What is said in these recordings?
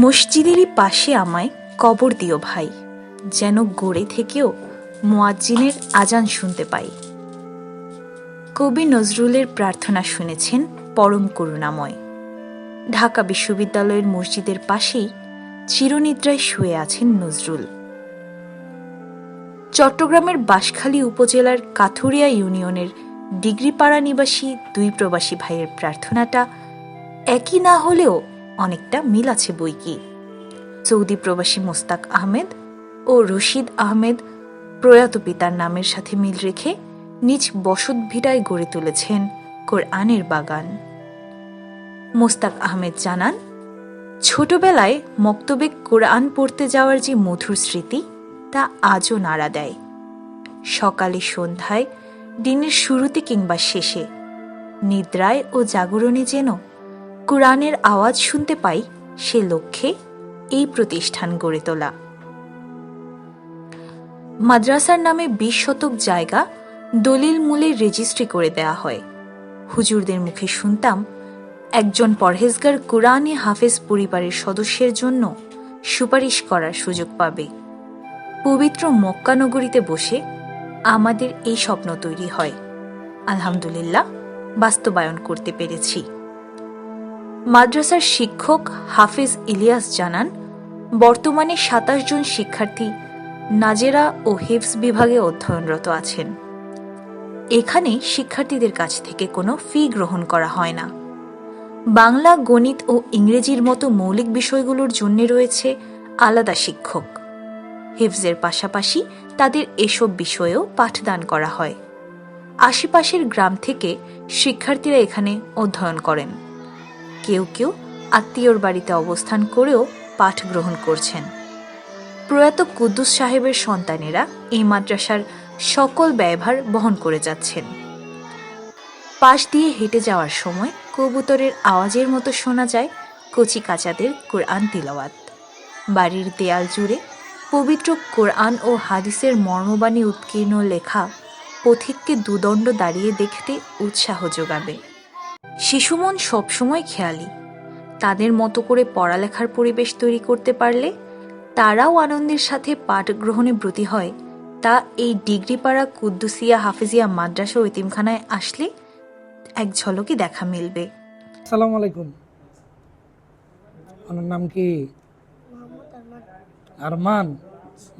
মসজিদেরই পাশে আমায় কবর দিও ভাই, যেন গড়ে থেকেও মোয়াজ্জিনের আজান শুনতে পাই। কবি নজরুলের প্রার্থনা শুনেছেন পরম করুণাময়। ঢাকা বিশ্ববিদ্যালয়ের মসজিদের পাশেই চিরনিদ্রায় শুয়ে আছেন নজরুল। চট্টগ্রামের বাঁশখালী উপজেলার কাথুরিয়া ইউনিয়নের ডিগ্রিপাড়া নিবাসী দুই প্রবাসী ভাইয়ের প্রার্থনাটা একই না হলেও অনেকটা মিল আছে বই কি সৌদি প্রবাসী মোস্তাক আহমেদ ও রশিদ আহমেদ প্রয়াত পিতার নামের সাথে মিল রেখে নিজ বসত ভিটায় গড়ে তুলেছেন কোরআনের বাগান। মোস্তাক আহমেদ জানান, ছোটবেলায় মক্তবে কোরআন পড়তে যাওয়ার যে মধুর স্মৃতি, তা আজও নাড়া দেয়। সকালে সন্ধ্যায়, দিনের শুরুতে কিংবা শেষে, নিদ্রায় ও জাগরণে যেন কোরআনের আওয়াজ শুনতে পাই, সে লক্ষ্যে এই প্রতিষ্ঠান গড়ে তোলা। মাদ্রাসার নামে বিশ শতক জায়গা দলিল মূলে রেজিস্ট্রি করে দেয়া হয়। হুজুরদের মুখে শুনতাম, একজন পরহেজগার কোরআনে হাফেজ পরিবারের সদস্যের জন্য সুপারিশ করার সুযোগ পাবে। পবিত্র মক্কানগরীতে বসে আমাদের এই স্বপ্ন তৈরি হয়। আলহামদুলিল্লাহ, বাস্তবায়ন করতে পেরেছি। মাদ্রাসার শিক্ষক হাফেজ ইলিয়াস জানান, বর্তমানে সাতাশ জন শিক্ষার্থী নাজেরা ও হিফস বিভাগে অধ্যয়নরত আছেন। এখানে শিক্ষার্থীদের কাছ থেকে কোনো ফি গ্রহণ করা হয় না। বাংলা, গণিত ও ইংরেজির মতো মৌলিক বিষয়গুলোর জন্য রয়েছে আলাদা শিক্ষক। হিফজের পাশাপাশি তাদের এসব বিষয়েও পাঠদান করা হয়। আশেপাশের গ্রাম থেকে শিক্ষার্থীরা এখানে অধ্যয়ন করেন। কেউ কেউ আত্মীয়র বাড়িতে অবস্থান করেও পাঠ গ্রহণ করছেন। প্রয়াত কুদ্দুস সাহেবের সন্তানেরা এই মাদ্রাসার সকল ব্যয়ভার বহন করে যাচ্ছেন। পাশ দিয়ে হেঁটে যাওয়ার সময় কবুতরের আওয়াজের মতো শোনা যায় কচি কাচাদের কোরআন তিলাওয়াত। বাড়ির দেয়াল জুড়ে পবিত্র কোরআন ও হাদিসের মর্মবাণী উৎকীর্ণ লেখা পথিককে দুদণ্ড দাঁড়িয়ে দেখতে উৎসাহ যোগাবে। শিশুমন সবসময় খেয়ালি। তাদের মতো করে পড়ালেখার পরিবেশ তৈরি করতে পারলে তারাও আনন্দের সাথে পাঠ গ্রহণে ব্রতী হয়। তা এই ডিগ্রিপাড়া কুদ্দুসিয়া হাফিজিয়া মাদ্রাসা ও এতিমখানায় আসলে এক ঝলকে দেখা মিলবে। আসসালামু আলাইকুম। ওনার নাম কি? আরমান।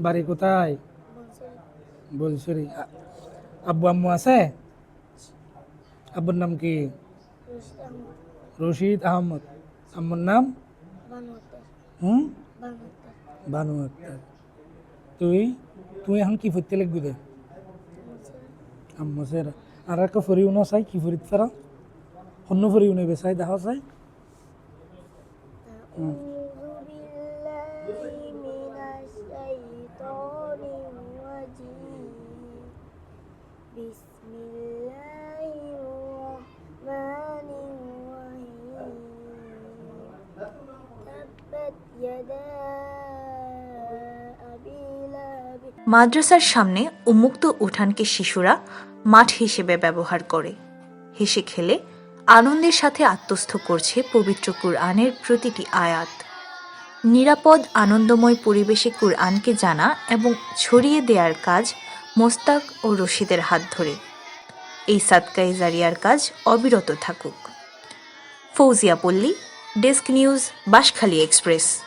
বাড়ি কোথায়? বলছরি আব্বু আম্মু আছে? আব্বুর নাম কি? রশিদ আহমদ আম্মুর নাম হুম বানু আক্তার তুই তুই এখন কি ফুটতে লাগবি দে আম্মু সেরা আর একটা ফরিও না চাই কি ফরিত ফেরা অন্য ফরিও নেবে চাই দেখা চাই হুম أعوذ بالله من الشيطان الرجيم بسم الله মাদ্রাসার সামনে উন্মুক্ত উঠানকে শিশুরা মাঠ হিসেবে ব্যবহার করে। হেসে খেলে আনন্দের সাথে আত্মস্থ করছে পবিত্র কুরআনের প্রতিটি আয়াত। নিরাপদ, আনন্দময় পরিবেশে কুরআনকে জানা এবং ছড়িয়ে দেওয়ার কাজ মোস্তাক ও রশিদের হাত ধরে। এই সাদকাই জারিয়ার কাজ অবিরত থাকুক। ফৌজিয়া পল্লী, ডেস্ক নিউজ, বাঁশখালী এক্সপ্রেস।